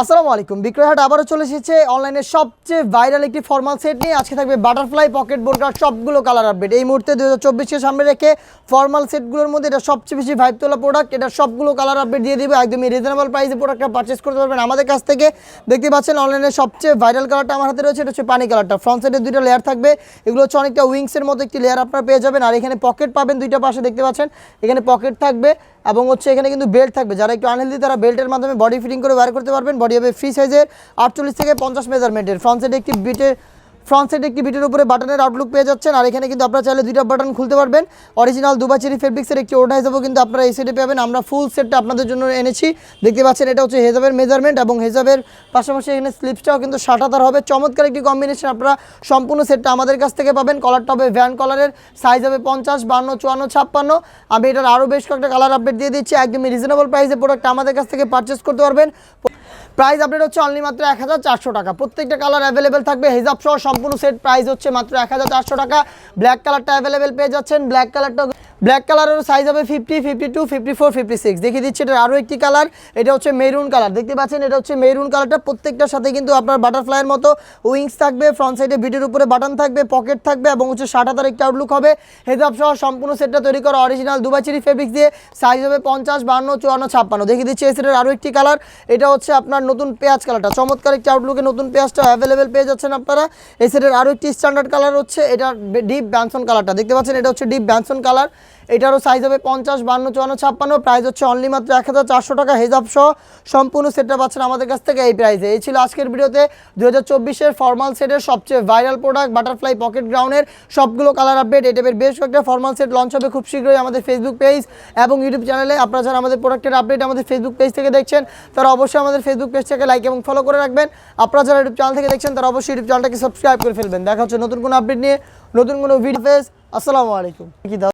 আসসালামু আলাইকুম। বিক্রয়হাট আবারও চলে এসেছে। অনলাইনে সবচেয়ে ভাইরাল একটি ফর্মাল সেট নিয়ে আজকে থাকবে বাটারফ্লাই পকেট বোর্ডার সবগুলো কালার আপডেট এই মুহূর্তে দু হাজার সামনে রেখে ফর্মাল সেটগুলোর মধ্যে এটা সবচেয়ে বেশি ভাইব তোলা প্রোডাক্ট এটা সবগুলো কালার আপডেট দিয়ে দিবে। একদমই রিজনেবল প্রাইসে প্রোডাক্টটা পারচেস করতে পারবেন আমাদের কাছ থেকে। দেখতে পাচ্ছেন অনলাইনে সবচেয়ে ভাইরাল কালারটা আমার হাতে রয়েছে। এটা হচ্ছে পানি কালারটা ফ্রন্ট সাইডে দুইটা লেয়ার থাকবে। এগুলো হচ্ছে অনেকটা উইংসের মতো একটি লেয়ার আপনারা পেয়ে যাবেন। আর এখানে পকেট পাবেন দুইটা পাশে, দেখতে পাচ্ছেন? এখানে পকেট থাকবে এবং হচ্ছে এখানে কিন্তু বেল্ট থাকবে। যারা একটু আনহেলদি তারা বেল্টের মাধ্যমে বডি ফিটিং করে ওয়্যার করতে পারবেন। বডি হবে ফ্রি সাইজের আটচল্লিশ থেকে পঞ্চাশ মেজারমেন্টের ফ্রন্ট সাইডে একটি বিটের ফ্রন্ট সাইডে একটি বিটের উপরে বাটনের আউটলুক পেয়ে যাচ্ছেন। আর এখানে কিন্তু আপনারা চাইলে দুইটা বাটন খুলতে পারবেন। অরিজিনাল দুবাচেরি ফেব্রিক্সের একটি ওটা হিসাবেও কিন্তু আপনারা এই সেটে পাবেন আমরা ফুল সেটটা আপনাদের জন্য এনেছি। দেখতে পাচ্ছেন এটা হচ্ছে হেজাবের মেজারমেন্ট এবং হেজাবের পাশাপাশি এখানে স্লিপসটাও কিন্তু সাটাতার হবে। চমৎকার একটি কম্বিনেশন আপনারা সম্পূর্ণ সেটটা আমাদের কাছ থেকে পাবেন। কলারটা হবে ভ্যান কলারের সাইজ হবে পঞ্চাশ, বান্ন, চুয়ান্ন, ছাপ্পান্ন। আমি এটার আরও বেশ কয়েকটা কালার আপডেট দিয়ে দিচ্ছি। একদমই রিজনেবল প্রাইসে প্রোডাক্ট আমাদের কাছ থেকে পারচেস করতে পারবেন। প্রাইস আপডেট হচ্ছে অনলি মাত্র এক হাজার চারশো টাকা। প্রত্যেকটা কালার অ্যাভেলেবেল থাকবে হেজাব সহ সম্পূর্ণ সেট প্রাইস হচ্ছে মাত্র এক হাজার চারশো টাকা। ব্ল্যাক কালারটা অ্যাভেলেবেল পেয়ে যাচ্ছেন। ব্ল্যাক কালারটা ব্ল্যাক কালারের সাইজ হবে fifty fifty two fifty four fifty six দেখিয়ে দিচ্ছি, এটার আরও একটি কালার এটা হচ্ছে মেরুন কালার দেখতে পাচ্ছেন, এটা হচ্ছে মেরুন কালারটা প্রত্যেকটার সাথে কিন্তু আপনার বাটারফ্লাইয়ের মতো উইংস থাকবে ফ্রন্ট সাইডে বিটের উপরে বাটন থাকবে পকেট থাকবে এবং হচ্ছে ষাট হাজার একটি আউটলুক হবে। হেজাব সহ সম্পূর্ণ সেটটা তৈরি করা অরিজিনাল দুবাচিরি ফেব্রিক্স দিয়ে সাইজ হবে পঞ্চাশ বান্ন চুয়ান্ন, ছাপ্পান্ন। দেখিয়ে দিচ্ছি, এই সেটের আরও একটি কালার এটা হচ্ছে আপনার নতুন পেঁয়াজ কালারটা চমৎকার একটি আউটলুকে নতুন পেঁয়াজটা অ্যাভেলেবেল পেয়ে যাচ্ছেন আপনারা। এই সেটের আরও একটি স্ট্যান্ডার্ড কালার হচ্ছে, এটা ডিপ ব্যানসন কালারটা দেখতে পাচ্ছেন, এটা হচ্ছে ডিপ ব্যানসন কালার এটারও সাইজ হবে পঞ্চাশ, বান্ন, চুয়ান্ন, ছাপ্পান্ন। প্রাইস হচ্ছে অনলি মাত্র এক হাজার চারশো টাকা হেজাব সহ সম্পূর্ণ সেটটা পাচ্ছেন আমাদের কাছ থেকে এই প্রাইসে এই ছিল আজকের ভিডিওতে দু হাজার চব্বিশের ফর্মাল সেটের সবচেয়ে ভাইরাল প্রোডাক্ট বাটারফ্লাই পকেট গ্রাউন্ডের সবগুলো কালার আপডেট এই টাইপের বেশ কয়েকটা ফর্মাল সেট লঞ্চ হবে খুব শীঘ্রই আমাদের ফেসবুক পেজ এবং ইউটিউব চ্যানেলে আপনারা যারা আমাদের প্রোডাক্টের আপডেট আমাদের ফেসবুক পেজ থেকে দেখছেন, তারা অবশ্যই আমাদের ফেসবুক পেজটাকে লাইক এবং ফলো করে রাখবেন। আপনারা যারা ইউটিউব চ্যানেল থেকে দেখছেন, তারা অবশ্যই ইউটিউব চ্যানেলটাকে সাবস্ক্রাইব করে ফেলবেন। দেখা হচ্ছে নতুন কোনো আপডেট নিয়ে, নতুন কোনো ভিডিও পেজ আসসালামু আলাইকুম। কি